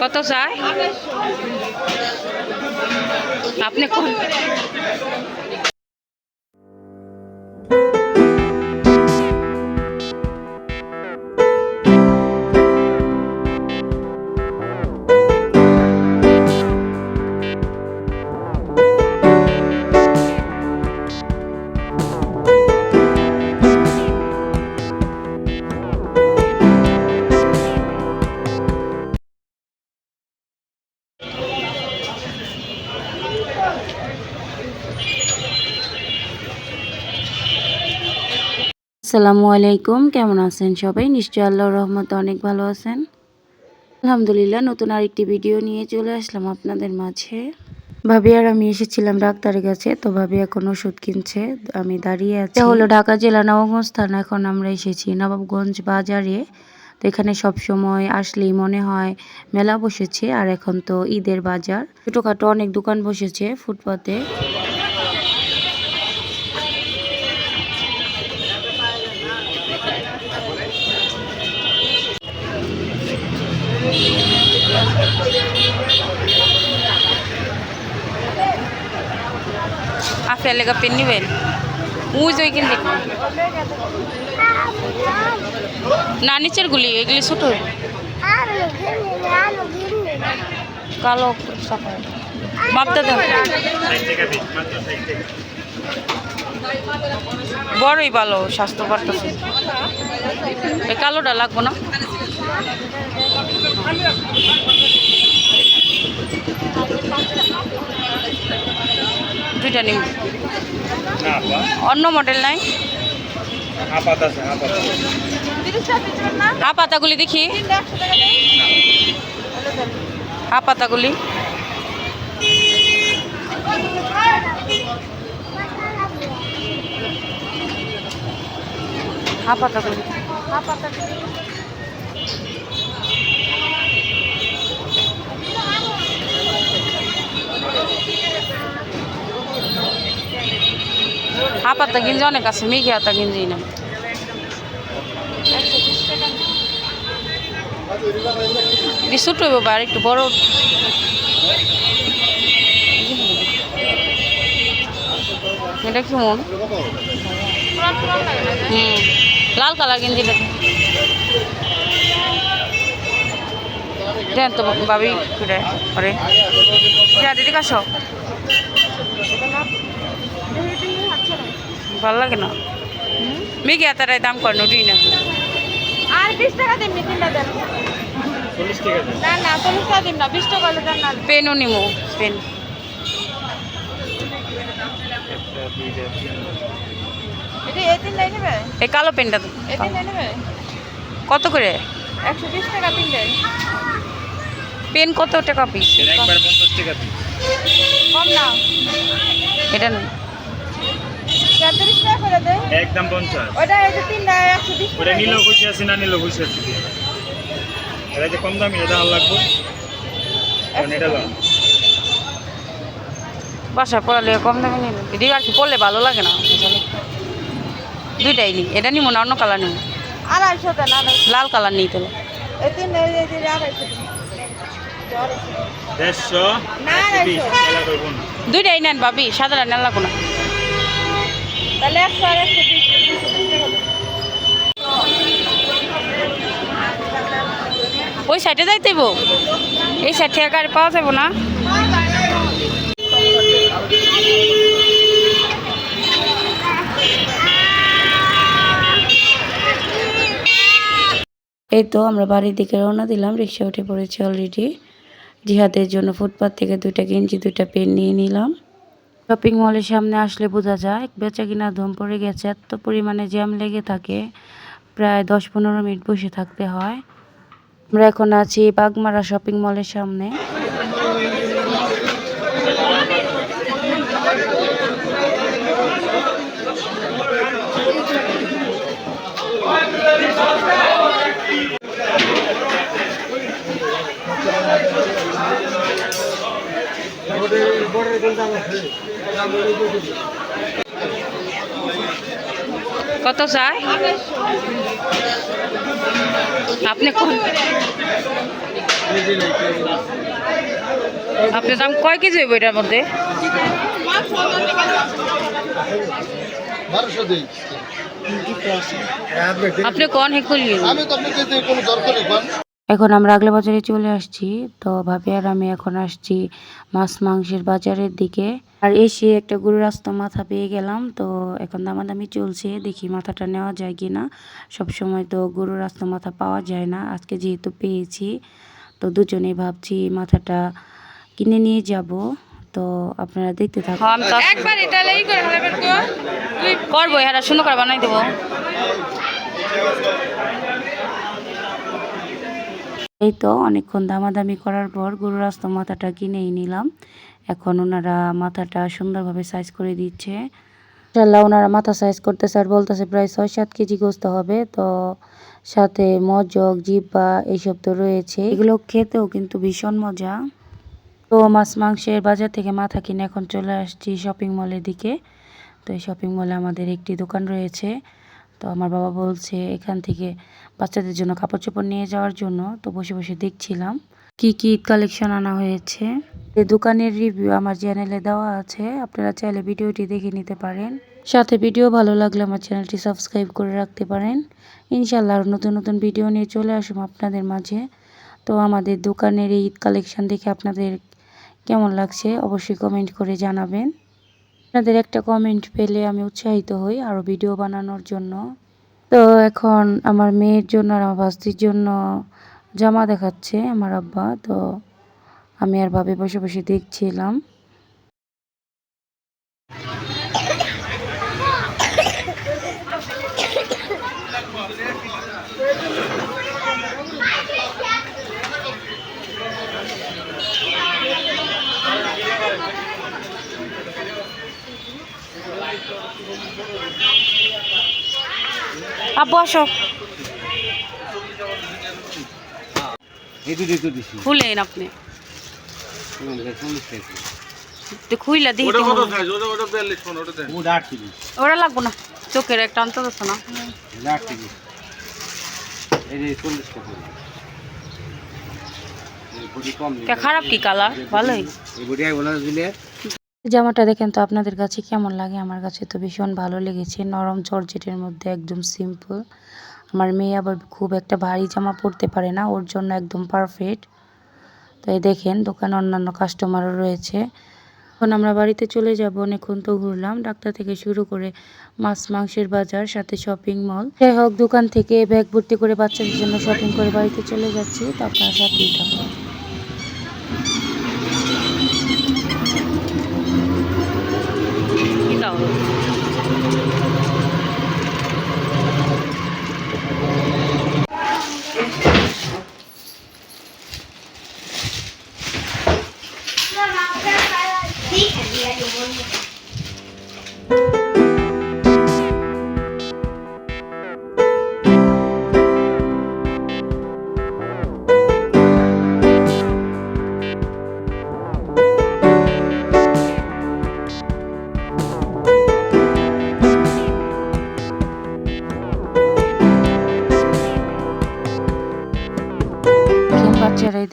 কত চাই? আপনি কোন আসসালামু আলাইকুম। কেমন আছেন সবাই? নিশ্চয়ই আল্লাহর রহমত অনেক ভালো আছেন। আলহামদুলিল্লাহ, নতুন আরেকটি ভিডিও নিয়ে চলে আসলাম আপনাদের মাঝে। ভাবি আর আমি এসেছিলাম ডাক্তারের কাছে, তো ভাবি এখন ওষুধ কিনছে, আমি দাঁড়িয়ে আছি। হলো ঢাকা জেলা নবগঞ্জ থানা এখন আমরা এসেছি নবাবগঞ্জ বাজারে। তো এখানে সব সময় আসলেই মনে হয় মেলা বসেছে, আর এখন তো ঈদের বাজার। ছোটোখাটো অনেক দোকান বসেছে ফুটপাতে। আপনার লেগা পেন নিবেন? উজ ওই কিন না, নিচের গুলি, এগুলি ছোট। কালো মাপতে দেন বড়ই ভালো স্বাস্থ্য বাড়তেছে কালোটা লাগবো না? দুইটা নিব অন্য মডেল নাই। আপাত আছে আপাত হা পাতাগুলি দেখি। হা পাতাগুলি হা পাতাগুলি হা পাতা গিঞ্জি, অনেক আছে মেঘে হাতা গিঞ্জি না। ছোট হইব বা আর একটু বড়। এটা কি মন? হুম, লাল কালার গেঞ্জি দেখে। দেন তো ভাবি ফিরে পরে দিদি কাছ ভালো লাগে না? মেঘে হাতারায় দাম কর নুটি না। আর বিশ টাকা দিন নি তিনটা দেন। না না চল্লিশ টাকা দিন না বিশ টাকা দেন না। পেনও নিমো পেন এটা এই তিনটাই নেবে? এই কালো পেনটা কত করে? একশো বিশ টাকা তিনটে পেন কত টাকা পিস কম না। এটা না তেত্রিশ টাকা করে দে একদম পঞ্চাশ। ওটা এই যে তিনটা একশো বিশ ওটা নিলেও খুশি আছি না নিলেও খুশি আছি। এটা যে কম দামি এটা ভালো লাগবে এটা লাল বাসায় পড়ালে কম দামে নিল আর কি পড়লে ভালো লাগে না। দুইটাই নি এটা নিমো না অন্য কালার নিমো। আড়াইশো। লাল কালার নিই তাহলে। দুইটাই নেন ভাবি সাদা নেন লাগবো না। তাহলে একশো আর একশো বিশ। ওই সাইডে যাইতেইব এই সাইড থেকে গাড়ি পাওয়া যাব না? এই তো আমরা বাড়ির দিকে রওনা দিলাম রিক্সা উঠে পড়েছি অলরেডি জিহাদের জন্য ফুটপাথ থেকে দুইটা গেঞ্জি দুইটা পেন নিয়ে নিলাম। শপিং মলের সামনে আসলে বোঝা যায় বেচা কিনা ধুম পড়ে গেছে, এত পরিমাণে জ্যাম লেগে থাকে, প্রায় দশ পনেরো মিনিট বসে থাকতে হয়। আমরা এখন আছি বাগমারা শপিং মলের সামনে। কত চাই? আপনি কোন আপনার দাম কয় কেজি হইব এটার মধ্যে? আপনি কোন হেকুল আমি তো আপনাকে দিয়ে কোনো দরকার এখন আমরা আগলা বাজারে চলে আসছি। তো ভাবি আর আমি এখন আসছি মাছ মাংসের বাজারের দিকে। আর এসে একটা গরুর আস্ত মাথা পেয়ে গেলাম তো এখন দামাদামি চলছে দেখি মাথাটা নেওয়া যায় কি না সবসময় তো গরুর আস্ত মাথা পাওয়া যায় না আজকে যেহেতু পেয়েছি তো দুজনেই ভাবছি মাথাটা কিনে নিয়ে যাব তো আপনারা দেখতে থাকুন। একবার এটা লেই করে করব এরা সুন্দর করে বানাই দেবো। এই তো অনেকক্ষণ দামাদামি করার পর গরুর আস্ত মাথাটা কিনেই নিলাম। এখন ওনারা মাথাটা সুন্দরভাবে সাইজ করে দিচ্ছে। ইনশাল্লাহ ওনারা মাথা সাইজ করতেছে আর বলতেছে প্রায় ছয় সাত কেজি গোস্ত হবে। তো সাথে মজক জিব্বা এইসব তো রয়েছে। এগুলো খেতেও কিন্তু ভীষণ মজা। তো মাছ মাংসের বাজার থেকে মাথা কিনে এখন চলে আসছি শপিং মলের দিকে। তো এই শপিং মলে আমাদের একটি দোকান রয়েছে। তো আমার বাবা বলছে এখান থেকে বাচ্চাদের জন্য কাপড় চোপড় নিয়ে যাওয়ার জন্য। তো বসে বসে দেখছিলাম। কি কি ঈদ কালেকশন আনা হয়েছে? এই দোকানের রিভিউ আমার চ্যানেলে দেওয়া আছে, আপনারা চাইলে ভিডিওটি দেখে নিতে পারেন। সাথে ভিডিও ভালো লাগলে আমার চ্যানেলটি সাবস্ক্রাইব করে রাখতে পারেন। ইনশাল্লাহ নতুন নতুন ভিডিও নিয়ে চলে আসুন আপনাদের মাঝে। তো আমাদের দোকানের এই ঈদ কালেকশন দেখে আপনাদের কেমন লাগছে, অবশ্যই কমেন্ট করে জানাবেন। আপনাদের একটা কমেন্ট পেলে আমি উৎসাহিত হই আরও ভিডিও বানানোর জন্য। তো এখন আমার মেয়ের জন্য আর আমার ভাস্তির জন্য জামা দেখাচ্ছে আমার আব্বা তো আমি আর ভাবে বসে বসে দেখছিলাম। আব্বু আসো। খুলেন আপনি। তো খুইলা দিই ওরা লাগবো না। চোখের একটা যাচ্ছে না। খারাপ কি কালার ভালোই। জামাটা দেখেন তো আপনাদের কাছে কেমন লাগে? আমার কাছে তো ভীষণ ভালো লেগেছে। নরম জর্জেটের মধ্যে একদম সিম্পল আমার মেয়ে আবার খুব একটা ভারী জামা পরতে পারে না, ওর জন্য একদম পারফেক্ট তো এই দেখেন, দোকানে অন্যান্য কাস্টমারও রয়েছে। এখন আমরা বাড়িতে চলে যাব, অনেকক্ষণ তো ঘুরলাম, ডাক্তার থেকে শুরু করে মাছ মাংসের বাজার, সাথে শপিং মল যাই হোক, দোকান থেকে ব্যাগ ভর্তি করে বাচ্চাদের জন্য শপিং করে বাড়িতে চলে যাচ্ছি তো আপনারা সাথেই থাকুন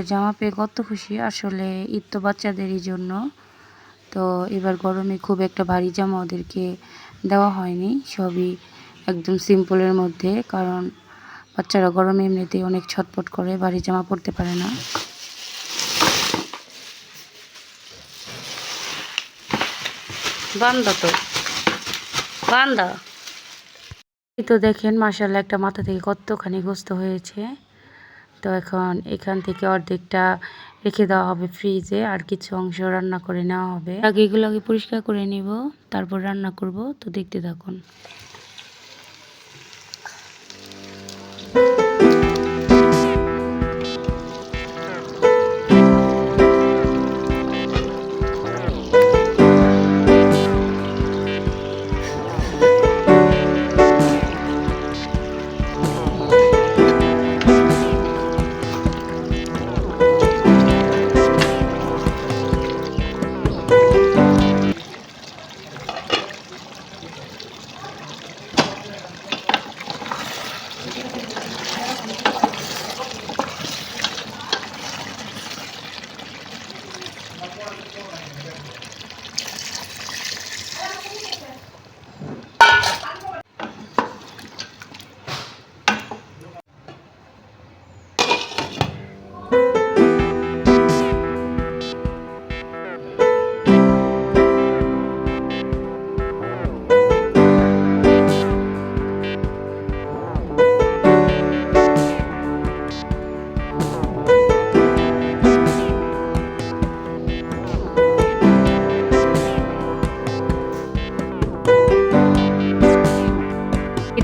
ঈদের জামা পেয়ে কত খুশি। আসলে ঈদ তো বাচ্চাদেরই জন্য। তো এবার গরমে খুব একটা ভারী জামা ওদেরকে দেওয়া হয়নি। সবই একদম সিম্পলের মধ্যে, কারণ বাচ্চারা গরমে এমনিতেই অনেক ছটপট করে, ভারী জামা পরতে পারে না। বান্দা তো বান্দা। তো দেখেন মাসাল্লাহ একটা মাথা থেকে কতখানি গোস্ত হয়েছে। তো এখন এখান থেকে অর্ধেকটা রেখে দেওয়া হবে ফ্রিজে আর কিছু অংশ রান্না করে নেওয়া হবে। আগে এগুলো আগে পরিষ্কার করে নিব, তারপর রান্না করব। তো দেখতে থাকুন।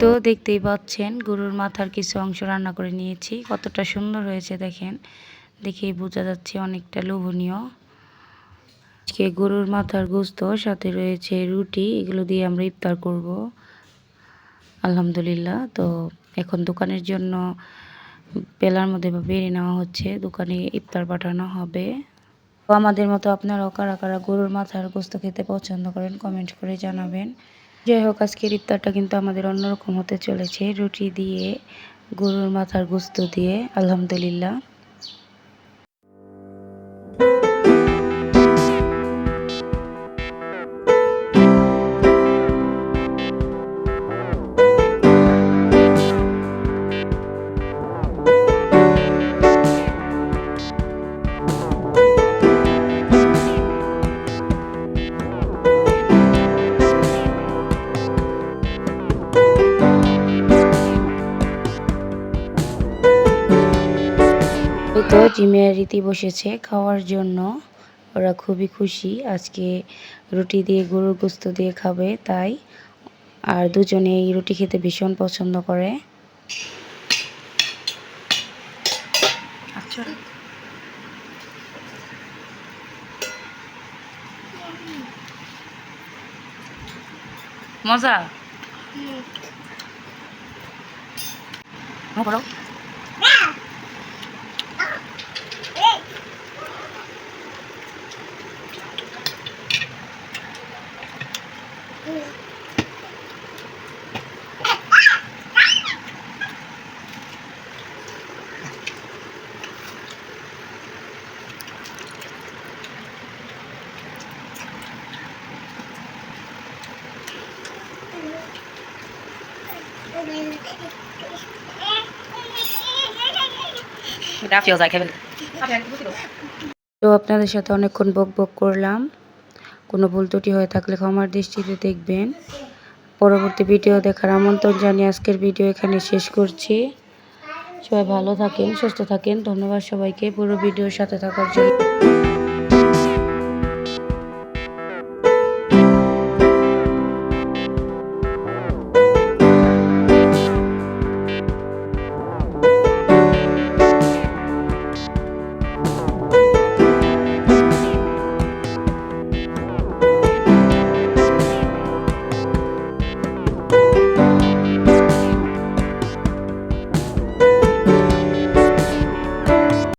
দেখতেই পাচ্ছেন, গরুর মাথার কিছু অংশ রান্না করে নিয়েছি। কতটা সুন্দর হয়েছে দেখেন, দেখেই বোঝা যাচ্ছে অনেকটা লোভনীয়। আজকে গরুর মাথার গোস্ত, সাথে রয়েছে রুটি, এগুলো দিয়ে আমরা ইফতার করব। আলহামদুলিল্লাহ, তো এখন দোকানের জন্য পেলার মধ্যে বা বেড়ে নেওয়া হচ্ছে, দোকানে ইফতার পাঠানো হবে। তো আমাদের মতো আপনারাও কারা কারা গরুর মাথার গোস্ত খেতে পছন্দ করেন কমেন্ট করে জানাবেন। যাই হোক, আজকের ইফতারটা কিন্তু আমাদের অন্যরকম হতে চলেছে। রুটি দিয়ে, গরুর মাথার গোস্ত দিয়ে, আলহামদুলিল্লাহ। এই রীতি বসেছে খাওয়ার জন্য। ওরা খুবই খুশি। আজকে রুটি দিয়ে গরুর গোস্ত দিয়ে খাবে তাই। আর দুজনে এই রুটি খেতে ভীষণ পছন্দ করে। আচ্ছা। মজা? That feels like heaven. তো আপনাদের সাথে অনেকক্ষণ বক বক করলাম। কোনো ভুল ত্রুটি হয়ে থাকলে ক্ষমার দৃষ্টিতে দেখবেন। পরবর্তী ভিডিও দেখার আমন্ত্রণ জানিয়ে আজকের ভিডিও এখানে শেষ করছি। সবাই ভালো থাকেন সুস্থ থাকেন। ধন্যবাদ সবাইকে পুরো ভিডিওর সাথে থাকার জন্য।